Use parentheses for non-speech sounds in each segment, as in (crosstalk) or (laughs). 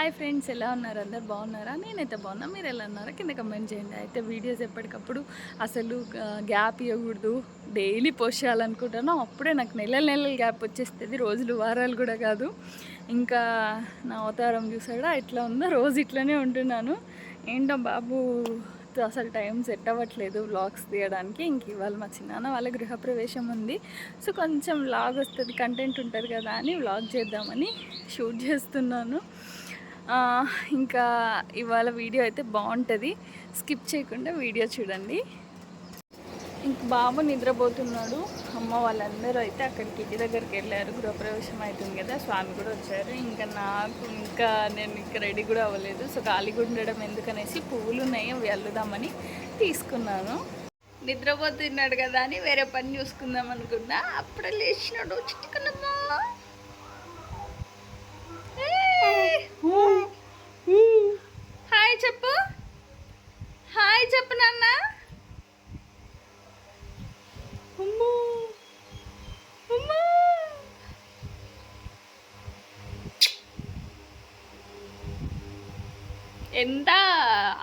Hi friends ఎలా ఉన్నారు? అందరు బాగున్నారా? నేనైతే బాగున్నా. మీరు ఎలా ఉన్నారా? కింద కమెంట్ చేయండి. అయితే వీడియోస్ ఎప్పటికప్పుడు అసలు గ్యాప్ ఇవ్వకూడదు. డైలీ పోస్ట్ చేయాలనుకుంటాను అప్పుడే నాకు నెలల నెలల గ్యాప్ వచ్చేస్తుంది. రోజులు వారాలు కూడా కాదు. ఇంకా నా అవతారం చూసాడా? ఇట్లా ఉందో రోజు ఇట్లానే ఉంటున్నాను. ఏంటో బాబు అసలు టైం సెట్ అవ్వట్లేదు వ్లాగ్స్ తీయడానికి. ఇంక ఇవాళ మా చిన్నాన్న వాళ్ళ గృహప్రవేశం ఉంది. సో కొంచెం వ్లాగ్ వస్తుంది కంటెంట్ ఉంటుంది కదా అని వ్లాగ్ చేద్దామని షూట్ చేస్తున్నాను. ఇంకా ఇవాళ వీడియో అయితే బాగుంటుంది. స్కిప్ చేయకుండా వీడియో చూడండి. ఇంక బాబు నిద్రపోతున్నాడు. అమ్మ వాళ్ళందరూ అయితే అక్కడికి ఇంటి దగ్గరికి వెళ్ళారు. గృహప్రవేశం అవుతుంది కదా స్వామి కూడా వచ్చారు. ఇంకా నాకు ఇంకా నేను ఇంకా రెడీ కూడా అవ్వలేదు. సో ఖాళీగా ఉండడం ఎందుకనేసి పువ్వులు ఉన్నాయి అవి అల్లుదామని తీసుకున్నాను. నిద్రపోతున్నాడు కదా అని వేరే పని చూసుకుందాం అనుకున్నా. అప్పుడే లేచినాడు. చిట్టుకున్నమ్మా హాయ్ చెప్పు హాయ్ చెప్పు నాన్న అమ్మో అమ్మా ఎంత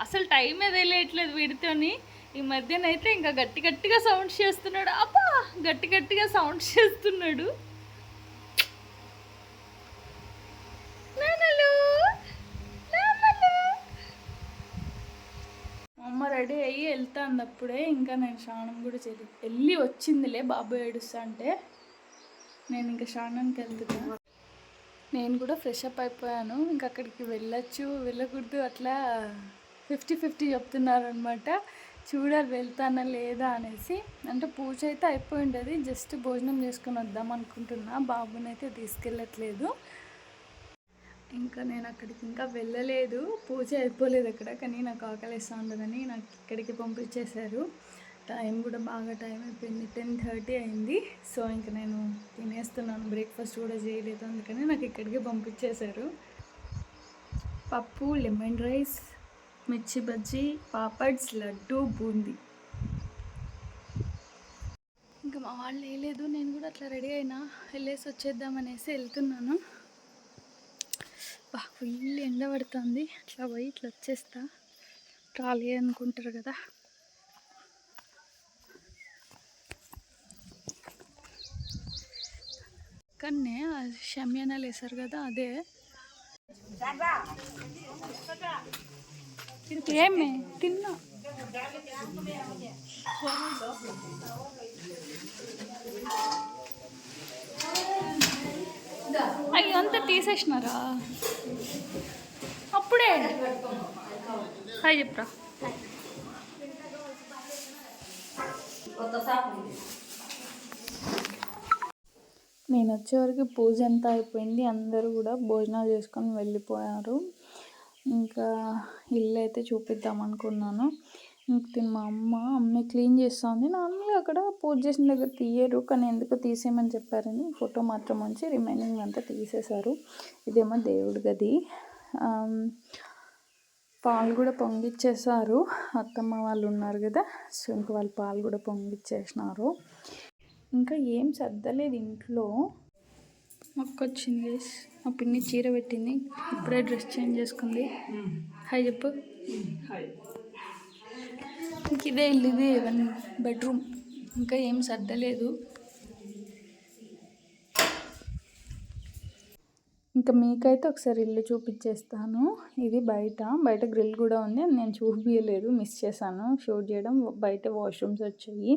అసలు టైం తెలియట్లేదు వీడితోని. ఈ మధ్యనైతే ఇంకా గట్టి గట్టిగా సౌండ్స్ చేస్తున్నాడు. అబ్బా! గట్టి గట్టిగా సౌండ్స్ చేస్తున్నాడు. అమ్మ రెడీ అయ్యి వెళ్తా అన్నప్పుడే ఇంకా నేను స్నానం కూడా చేయలేదు. వెళ్ళి వచ్చిందిలే బాబు ఏడుస్తా అంటే. నేను ఇంకా స్నానానికి వెళ్తున్నా. నేను కూడా ఫ్రెష్ అప్ అయిపోయాను. ఇంకా అక్కడికి వెళ్ళొచ్చు వెళ్ళకూడదు అట్లా ఫిఫ్టీ ఫిఫ్టీ చెప్తున్నారనమాట చూడాలి వెళ్తానా లేదా అనేసి. అంటే పూజ అయితే అయిపోయి ఉండేది. జస్ట్ భోజనం చేసుకొని వద్దాం అనుకుంటున్నా. బాబునైతే తీసుకెళ్ళట్లేదు. ఇంకా నేను అక్కడికి ఇంకా వెళ్ళలేదు. పూజ అయిపోలేదు అక్కడ. కానీ నాకు ఆకలిస్తూ ఉండదని నాకు ఇక్కడికి పంపించేశారు. టైం కూడా బాగా టైం అయిపోయింది. టెన్ థర్టీ అయింది. సో ఇంకా నేను తినేస్తున్నాను. బ్రేక్ఫాస్ట్ కూడా చేయలేదు. అందుకని నాకు ఇక్కడికి పంపించేశారు. పప్పు లెమన్ రైస్ మిర్చి బజ్జీ పాపడ్స్ లడ్డు బూందీ. ఇంకా మా వాళ్ళు వేయలేదు నేను కూడా అట్లా రెడీ అయినా. వెళ్ళేసి వచ్చేద్దామనేసి వెళ్తున్నాను. బా ఫుల్ ఎండ పడుతుంది. అట్లా పోయి ఇట్లా వచ్చేస్తా. ట్రాలీ అనుకుంటారు కదా. పక్కనే షమ్యానాలు వేసారు కదా అదే. ఏమి తిన్నా. అవి అంతా తీసేసినారా? అప్పుడే. హాయ్ చెప్పరా. నేను వచ్చేవరకు పూజ అంతా అయిపోయింది. అందరూ కూడా భోజనాలు చేసుకొని వెళ్ళిపోయారు. ఇంకా ఇల్లు అయితే చూపిద్దాం అనుకున్నాను. ఇంక మా అమ్మ అమ్మే క్లీన్ చేస్తుంది. నార్మల్గా అక్కడ పూజ చేసిన దగ్గర తీయరు కానీ ఎందుకు తీసేయమని చెప్పారని ఫోటో మాత్రం ఉంచి రిమైనింగ్ అంతా తీసేశారు. ఇదేమో దేవుడి గది. పాలు కూడా పొంగిచ్చేసారు అత్తమ్మ వాళ్ళు ఉన్నారు కదా సో ఇంక వాళ్ళు పాలు కూడా పొంగిచ్చేసినారు. ఇంకా ఏం సర్దలేదు ఇంట్లో. మొక్క వచ్చింది మా పిన్ని చీర పెట్టింది. ఇప్పుడే డ్రెస్ చేంజ్ చేసుకుంది. హాయ్ చెప్పు. ఇంక ఇదే ఇల్లు ఇది వన్ బెడ్రూమ్ ఇంకా ఏం సర్దలేదు. ఇంకా మీకైతే ఒకసారి ఇల్లు చూపించేస్తాను ఇది బయట. బయట గ్రిల్ కూడా ఉంది. నేను చూపించలేదు మిస్ చేశాను. షూట్ చేయడం బయట వాష్రూమ్స్ వచ్చాయి.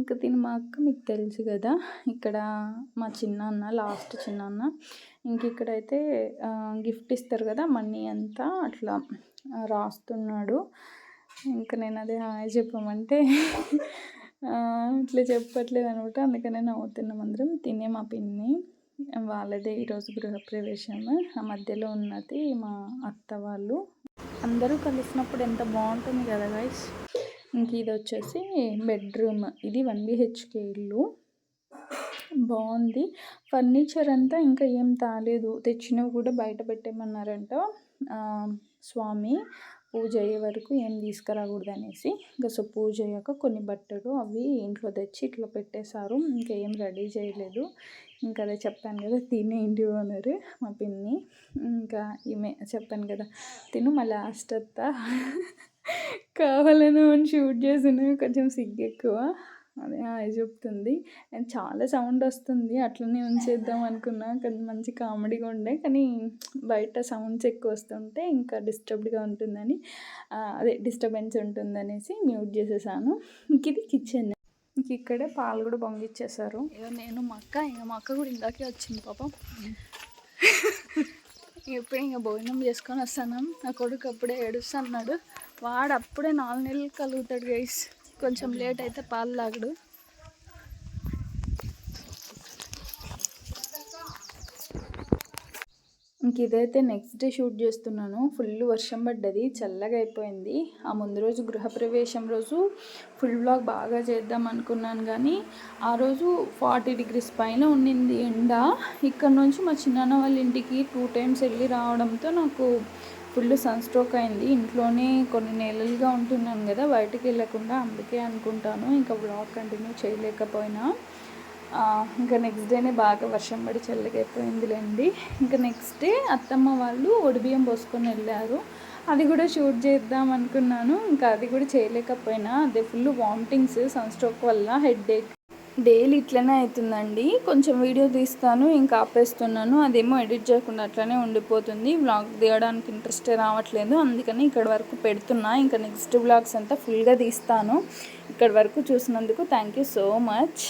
ఇంకా తిని మా అక్క మీకు తెలుసు కదా. ఇక్కడ మా చిన్నాన్న లాస్ట్ చిన్నాన్న. ఇంక ఇక్కడైతే గిఫ్ట్ ఇస్తారు కదా మనీ అంతా అట్లా రాస్తున్నాడు. ఇంకా నేను అదే హాయ్ చెప్పమంటే ఇట్లా చెప్పట్లేదు అనమాట. అందుకనే నవ్వుతున్నాం అందరం. తినే మా పిన్ని వాళ్ళదే ఈరోజు గృహప్రవేశం ఆ మధ్యలో ఉన్నది మా అత్త వాళ్ళు. అందరూ కలిసినప్పుడు ఎంత బాగుంటుంది కదా గైస్ ఇంక ఇది వచ్చేసి బెడ్రూమ్. ఇది వన్ బిహెచ్కే ఇల్లు. బాగుంది ఫర్నిచర్ అంతా ఇంకా ఏం తాలేదు. తెచ్చినవి కూడా బయట పెట్టేమన్నారంట స్వామి. పూజ అయ్యే వరకు ఏం తీసుకురాకూడదు అనేసి ఇంకా సో పూజ అయ్యాక కొన్ని బట్టలు అవి ఇంట్లో తెచ్చి ఇట్లా పెట్టేశారు. ఇంకా ఏం రెడీ చేయలేదు. ఇంకా అదే చెప్పాను కదా తినే ఇంటి ఓనరు మా పిన్ని. ఇంకా ఈమె చెప్పాను కదా తిను మా లాస్ట్ అత్త కావాలని అని షూట్ చేసిన కొంచెం సిగ్గు ఎక్కువ. అదే అది చెప్తుంది. అండ్ చాలా సౌండ్ వస్తుంది. అట్లనే ఉంచేద్దాం అనుకున్నా. కానీ మంచి కామెడీగా ఉండే. కానీ బయట సౌండ్స్ ఎక్కువ వస్తుంటే ఇంకా డిస్టర్బ్డ్గా ఉంటుందని అదే డిస్టర్బెన్స్ ఉంటుందనేసి మ్యూట్ చేసేసాను. ఇంక ఇది కిచెన్. ఇంక ఇక్కడే పాలు కూడా పొంగిచ్చేసారు. ఇక నేను మా అక్క ఇంకా మా అక్క కూడా ఇందాకే వచ్చింది పాపం. (laughs) ఎప్పుడు ఇంకా భోజనం చేసుకొని వస్తాను. నా కొడుకు అప్పుడే ఏడుస్తున్నాడు. వాడు అప్పుడే నాలుగు నెలలు కలుగుతాడు గైస్ కొంచెం లేట్ అయితే పాలు తాగడు. ఇంక ఇదైతే నెక్స్ట్ డే షూట్ చేస్తున్నాను. ఫుల్ వర్షం పడ్డది చల్లగా అయిపోయింది. ఆ ముందు రోజు గృహప్రవేశం రోజు ఫుల్ బ్లాగ్ బాగా చేద్దాం అనుకున్నాను కానీ ఆ రోజు ఫార్టీ డిగ్రీస్ పైన ఉండింది ఎండ. ఇక్కడ నుంచి మా చిన్నాన్న వాళ్ళ ఇంటికి టూ టైమ్స్ వెళ్ళి రావడంతో నాకు ఫుల్ సన్ స్ట్రోక్ అయింది. ఇంట్లోనే కొన్ని నెలలుగా ఉంటున్నాను కదా బయటికి వెళ్ళకుండా అందుకే అనుకుంటాను. ఇంకా బ్లాగ్ కంటిన్యూ చేయలేకపోయినా. ఇంకా నెక్స్ట్ డేనే బాగా వర్షం పడి చల్లగైపోయిందిలేండి. ఇంకా నెక్స్ట్ డే అత్తమ్మ వాళ్ళు ఒడిబియ్యం పోసుకొని వెళ్ళారు. అది కూడా షూట్ చేద్దాం అనుకున్నాను. ఇంకా అది కూడా చేయలేకపోయినా. అదే ఫుల్ వామిటింగ్స్ సన్ స్ట్రోక్ వల్ల హెడ్ ఏక్ డైలీ ఇట్లనే అవుతుందండి కొంచెం వీడియో తీస్తాను ఇంకా ఆపేస్తున్నాను. అదేమో ఎడిట్ చేయకుండా అట్లనే ఉండిపోతుంది. వ్లాగ్ తీయడానికి ఇంట్రెస్టే రావట్లేదు. అందుకని ఇక్కడ వరకు పెడుతున్నా. ఇంకా నెక్స్ట్ వ్లాగ్స్ అంతా ఫుల్గా తీస్తాను. ఇక్కడ వరకు చూసినందుకు థ్యాంక్ యూ సో మచ్.